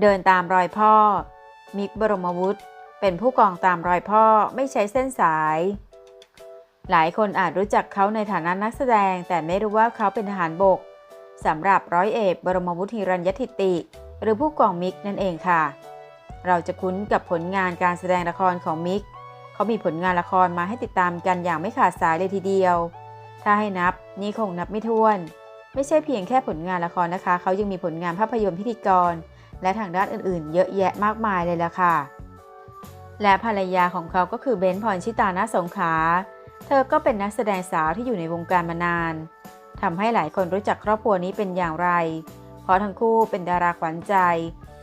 เดินตามรอยพ่อ มิกบรมวุฒิเป็นผู้กองตามรอยพ่อไม่ใช้เส้นสาย หลายคนอาจรู้จักเขาในฐานะนักแสดง แต่ไม่รู้ว่าเขาเป็นทหารบกสำหรับร้อยเอกบรมวุฒิรัญยทิติ หรือผู้กองมิกนั่นเองค่ะ เราจะคุ้นกับผลงานการแสดงละครของมิก เขามีผลงานละครมาให้ติดตามกันอย่างไม่ขาดสายเลยทีเดียว ถ้าให้นับนี่คงนับไม่ถ้วน ไม่ใช่เพียงแค่ผลงานละครนะคะ เขายังมีผลงานภาพยนตร์พิธีกร และทางด้านอื่นๆ เยอะแยะมากมายเลยล่ะค่ะ และภรรยาของเขาก็คือเบนซ์พรชิตานาสงขา เธอก็เป็นนักแสดงสาวที่อยู่ในวงการมานานทำให้หลายคนรู้จักครอบครัวนี้เป็นอย่างไร เพราะทั้งคู่เป็นดาราขวัญใจ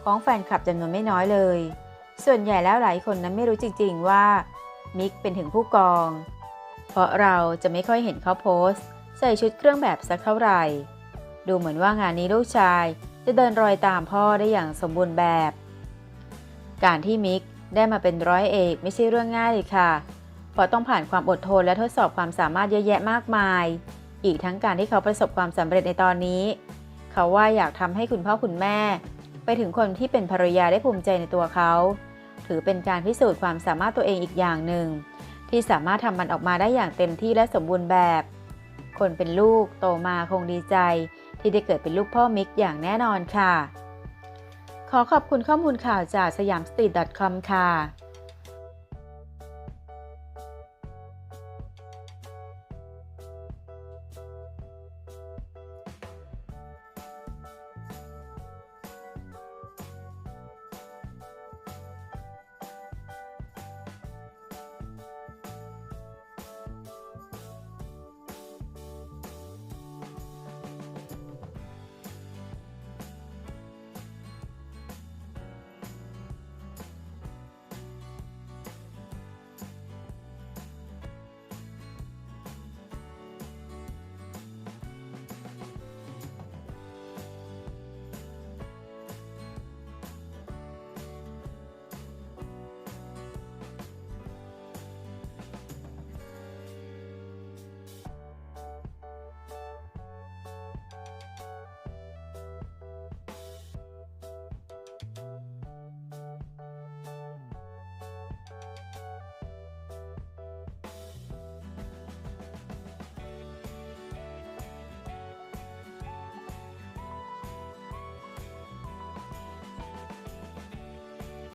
ของแฟนคลับจำนวนไม่น้อยเลย ส่วนใหญ่แล้วหลายคนนั้นไม่รู้จริงๆว่ามิกเป็นถึงผู้กอง เพราะเราจะไม่ค่อยเห็นเขาโพสต์ ใส่ชุดเครื่องแบบสักเท่าไหร่ ดูเหมือนว่างานนี้ลูกชาย จะเดินรอยตามพ่อได้อย่างสมบูรณ์แบบ การที่มิกได้มาเป็นร้อยเอกไม่ใช่เรื่องง่ายเลยค่ะเพราะต้องผ่านความอดทนและทดสอบความสามารถเยอะแยะมากมาย อีกทั้งการที่เขาประสบความสำเร็จในตอนนี้ เขาว่าอยากทำให้คุณพ่อคุณแม่ ไปถึงคนที่เป็นภรรยาได้ภูมิใจในตัวเขา ถือเป็นการพิสูจน์ความสามารถตัวเองอีกอย่างหนึ่ง ที่สามารถทำมันออกมาได้อย่างเต็มที่และสมบูรณ์แบบ คนเป็นลูกโตมาคงดีใจ ที่ได้เกิดเป็นลูกพ่อมิกอย่างแน่นอนค่ะ ขอขอบคุณข้อมูลข่าวจากสยามสตรีท .com ค่ะ